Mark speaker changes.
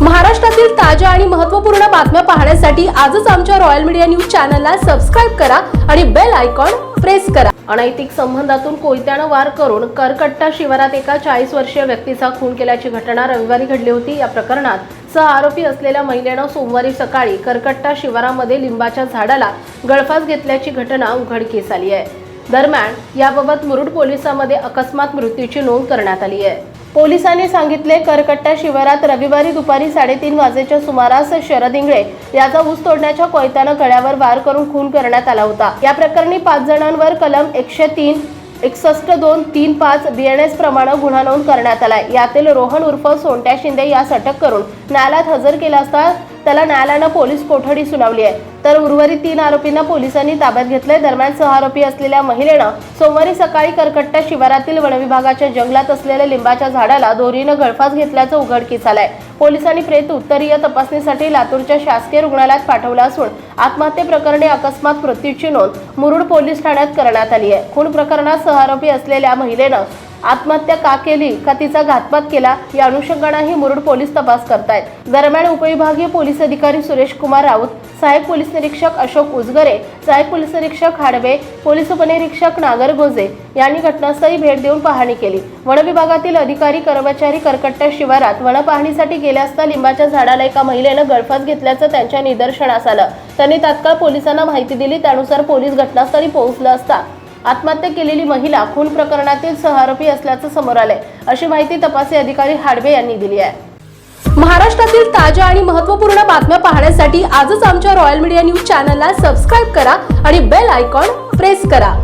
Speaker 1: महाराष्ट्रातील ताज्या आणि महत्त्वपूर्ण बातम्या पाहण्यासाठी आजच आमच्या रॉयल मीडिया न्यूज चॅनलला सबस्क्राईब करा आणि बेल आयकॉन प्रेस करा. अनैतिक संबंधातून कोयत्यानं वार करून करकट्टा शिवारात एका चाळीस वर्षीय व्यक्तीचा खून केल्याची घटना रविवारी घडली होती. या प्रकरणात सह आरोपी असलेल्या महिलेनं सोमवारी सकाळी करकट्टा शिवारामध्ये लिंबाच्या झाडाला गळफास घेतल्याची घटना उघडकीस आली आहे. दरम्यान याबाबत मुरुड पोलिसांमध्ये अकस्मात मृत्यूची नोंद करण्यात आली आहे. पोलिसांनी सांगितले करकट्टा शिवारात रविवारी दुपारी साडेतीन वाजेच्या सुमारास शरद इंगळे याचा ऊस तोडण्याच्या कोयत्यानं गळ्यावर वार करून खून करण्यात आला होता. या प्रकरणी पाच जणांवर कलम एकशे तीन एकसष्ट दोन तीन पाच डी एन एस प्रमाणे गुन्हा नोंद करण्यात आलाय. यातील रोहन उर्फ सोंट्या शिंदे यास अटक करून न्यायालयात हजर केला असता त्याला न्यायालयानं पोलीस कोठडी सुनावली आहे. तर उर्वरित तीन आरोपींना पोलिसांनी ताब्यात घेतलंय. दरम्यान सह आरोपी असलेल्या महिलेनं सोमवारी सकाळी करकट्टा शिवारातील वनविभागाच्या जंगलात असलेल्या लिंबाच्या झाडाला दोरीनं गळफास घेतल्याचं उघडकीस आलंय. पोलिसांनी प्रेत उत्तरीय तपासणीसाठी लातूरच्या शासकीय रुग्णालयात पाठवलं असून आत्महत्ये प्रकरणी अकस्मात मृत्यूची नोंद मुरुड पोलीस ठाण्यात करण्यात आली आहे. खून प्रकरणात सह आरोपी असलेल्या महिलेनं आत्महत्या का केली का तिचा घातपात केला या अनुषंगानेही मुरुड पोलीस तपास करतायत. दरम्यान उपविभागीय पोलीस अधिकारी सुरेश कुमार राऊत सहाय्यक पोलीस निरीक्षक अशोक उजगरे सहाय्यक पोलीस निरीक्षक हाडवे पोलीस उपनिरीक्षक नागर गोजे यांनी घटनास्थळी भेट देऊन पाहणी केली. वन विभागातील अधिकारी कर्मचारी करकट्टा शिवारात वनपाहणीसाठी गेले असता लिंबाच्या झाडाला एका महिलेनं गळफास घेतल्याचं त्यांच्या निदर्शनास आलं. त्यांनी तात्काळ पोलिसांना माहिती दिली त्यानुसार पोलीस घटनास्थळी पोहोचलं असता आत्महत्या केलेली महिला खून प्रकरणातील सहआरोपी असल्याचं समोर आलंय. अशी माहिती तपासी अधिकारी हाडवे यांनी दिली आहे. महाराष्ट्रातील ताज्या आणि महत्त्वपूर्ण बातम्या पाहण्यासाठी आजच आमच्या रॉयल मीडिया न्यूज चॅनलला सबस्क्राईब करा आणि बेल आयकॉन प्रेस करा.